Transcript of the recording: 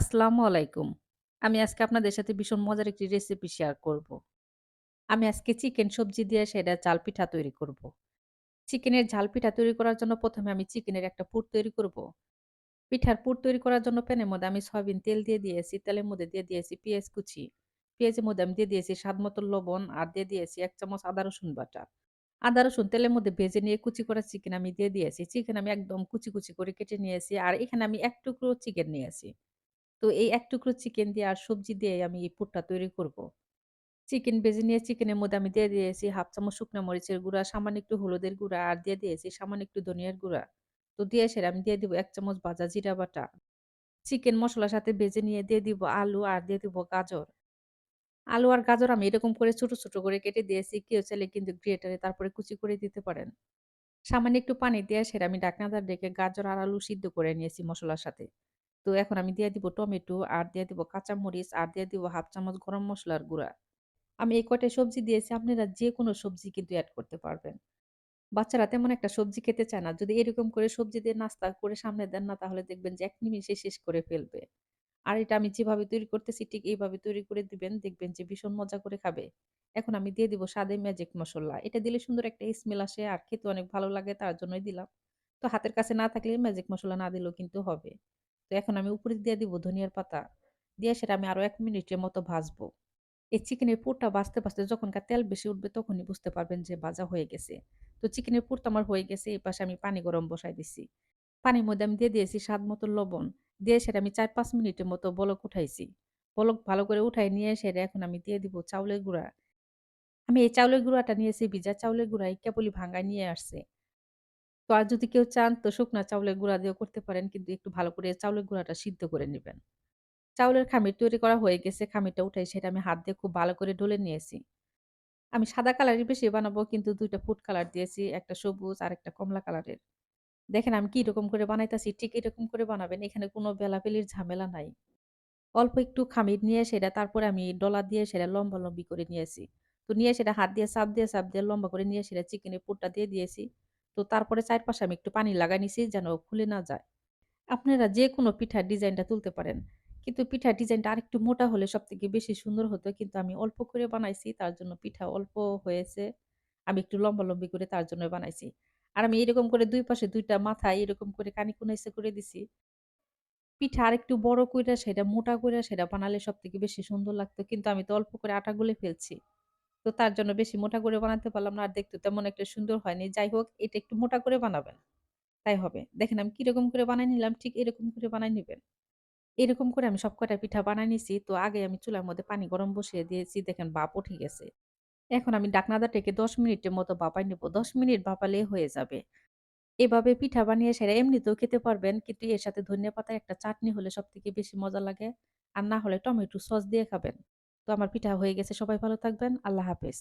আসসালামু আলাইকুম। আমি আজকে আপনাদের সাথে ভীষণ মজার একটি রেসিপি শেয়ার করব। আমি আজকে চিকেন সবজি দিয়ে সেটা জাল পিঠা তৈরি করব। চিকেনের ঝাল পিঠা তৈরি করার জন্য ১ম এ আমি চিকেনের একটা পুর তৈরি করব। পিঠার পুর তৈরি করার জন্য প্যানের মধ্যে আমি সয়াবিন তেল দিয়ে দিয়েছি। তেলের মধ্যে দিয়ে দিয়েছি পেঁয়াজ কুচি। পেঁয়াজের মধ্যে আমি দিয়ে দিয়েছি স্বাদ মতো লবণ আর দিয়ে দিয়েছি এক চামচ আদা রসুন বাটা। আদা রসুন তেলের মধ্যে ভেজে নিয়ে কুচি করা চিকেন আমি দিয়ে দিয়েছি। চিকেন আমি একদম কুচি, কুচি করে কেটে নিয়েছি। আর এখানে আমি এক টুকরো চিকেন নিয়েছি। তো এই এক টুকরো চিকেন দিয়ে আর সবজি দিয়ে আমি এই পুরটা তৈরি করব। চিকেন ভেজে নিয়ে চিকেনের মধ্যে আমি দিয়ে দিয়েছি 1/2 চামচ শুকনো মরিচের গুঁড়া, সামান্য একটু হলুদের গুঁড়া আর দিয়ে দিয়েছি সামান্য একটু ধনিয়ার গুঁড়া। তো দিয়ে সেটা আমি দিয়ে দিব এক চামচ ভাজা জিরা বাটা। চিকেন মশলার সাথে ভেজে নিয়ে দিয়ে দিব আলু আর দিয়ে দিব গাজর। আলু আর গাজর আমি এরকম করে ছোট, ছোট করে কেটে দিয়েছি। কেউ চাইলে কিন্তু গ্রেটারে তারপরে কুচি করে দিতে পারেন। সামান্য একটু পানি দিয়ে সেটা আমি ঢাকনাটা ঢেকে গাজর আর আলু সিদ্ধ করে নিয়েছি মশলার সাথে। তো এখন আমি দিয়ে দিব টমেটো আর দিয়ে দিব কাঁচামরিচ আর দিয়ে দিব 1/2 চামচ গরম মসলার গুঁড়া। আমি এই কয়টা সবজি দিয়েছি, আপনারা যেকোনো সবজি কিন্তু এড করতে পারবেন। বাচ্চারা তেমন একটা সবজি খেতে চায় না। যদি এরকম করে সবজি দিয়ে নাস্তা করে সামনে দেন না তাহলে দেখবেন যে ১ নিমেষে শেষ করে ফেলবে। আর এটা আমি যেভাবে তৈরি করতেছি ঠিক এইভাবে তৈরি করে দিবেন। দেখবেন যে ভীষণ মজা করে খাবে। এখন আমি দিয়ে দিব স্বাদে ম্যাজিক মশলা এটা দিলে সুন্দর একটা স্মেল আসে আর খেতে অনেক ভালো লাগে তার জন্যই দিলাম। তো হাতের কাছে না থাকলে ম্যাজিক মশলা না দিলেও কিন্তু হবে। তো এখন আমি উপরে দিয়ে দিব ধনিয়ার পাতা। দিয়ে সেটা আমি আরও ১ মিনিটের মতো ভাজবো। এই চিকেনের পুরটা ভাজতে, ভাজতে যখনকার তেল বেশি উঠবে তখনই বুঝতে পারবেন যে ভাজা হয়ে গেছে। তো চিকেনের পুরটা আমার হয়ে গেছে। এই পাশে আমি পানি গরম বসায় দিছি। পানির মধ্যে আমি দিয়ে দিয়েছি স্বাদ মতো লবণ। দিয়ে সেটা আমি ৪-৫ মিনিটের মতো বলক উঠাইছি। বলক ভালো করে উঠাই নিয়ে সেটা এখন আমি দিয়ে দিব চাউলের গুঁড়া। আমি এই চাউলের গুঁড়াটা নিয়েছি ভিজা চাউলের গুঁড়া, কেবলই ভাঙ্গায় নিয়ে আসছে। তো আর যদি কেউ চান তো শুকনা চাউলের গুঁড়া দিয়েও করতে পারেন। কিন্তু একটু ভালো করে চাউলের গুঁড়াটা সিদ্ধ করে নিবেন। চাউলের খামির তৈরি করা হয়ে গেছে। খামিরটা উঠাই সেটা আমি হাত দিয়ে খুব ভালো করে ডলে নিয়েছি। আমি সাদা কালারই বেশি বানাবো কিন্তু দুইটা ফুড কালার দিয়েছি। একটা সবুজ আর একটা কমলা কালারের। দেখেন আমি কীরকম করে বানাইতাছি ঠিক এরকম করে বানাবেন। এখানে কোনো বেলাবেলির ঝামেলা নাই। অল্প একটু খামির নিয়ে সেটা তারপরে আমি ডলা দিয়ে সেটা লম্বা লম্বি করে নিয়েছি। তো নিয়ে সেটা হাত দিয়ে চাপ দিয়ে, চাপ দিয়ে লম্বা করে নিয়ে সেটা চিকেনের পুরটা দিয়ে দিয়েছি। তো তারপরে চারপাশে আমি একটু পানি লাগায় নিছি যেন খুলে না যায়। আপনারা যেকোনো পিঠার ডিজাইনটা তুলতে পারেন। কিন্তু পিঠার ডিজাইনটা আরেকটু মোটা হলে সবথেকে বেশি সুন্দর হতো। কিন্তু আমি অল্প করে বানাইছি, তার জন্য পিঠা অল্প হয়েছে। আমি একটু লম্বা-লম্বি করে তার জন্য বানাইছি। আর আমি এরকম করে দুই পাশে ২ টা মাথায় এরকম করে কানি কোনাইসা করে দিছি। পিঠা আরেকটু বড় কইরা সেটা মোটা কইরা সেটা বানালে সবথেকে বেশি সুন্দর লাগতো। কিন্তু আমি তো অল্প করে আটা গুলে ফেলছি। তো তার জন্য বেশি মোটা করে বানাতে পারলাম না। আর দেখতে তেমন একটা সুন্দর হয়নি। যাই হোক, এটা একটু মোটা করে বানাবেন। তাই হবে। দেখেন আমি কীরকম করে বানায় নিলাম, ঠিক এরকম করে বানায় নিবেন। এরকম করে আমি সবকটা পিঠা বানায় নিছি। তো আগে আমি চুলার মধ্যে পানি গরম বসিয়ে দিয়েছি। দেখেন ভাপ উঠে গেছে। এখন আমি ঢাকনাটা ঢেকে ১০ মিনিটের মতো বাপাই নিব। ১০ মিনিট বাপালে হয়ে যাবে। এভাবে পিঠা বানিয়ে সেরা এমনিতেও খেতে পারবেন। কিন্তু এর সাথে ধনিয়া পাতার একটা চাটনি হলে সব থেকে বেশি মজা লাগে। আর না হলে টমেটো সস দিয়ে খাবেন। তো আমার পিঠা হয়ে গেছে। সবাই ভালো থাকবেন। আল্লাহ হাফেজ।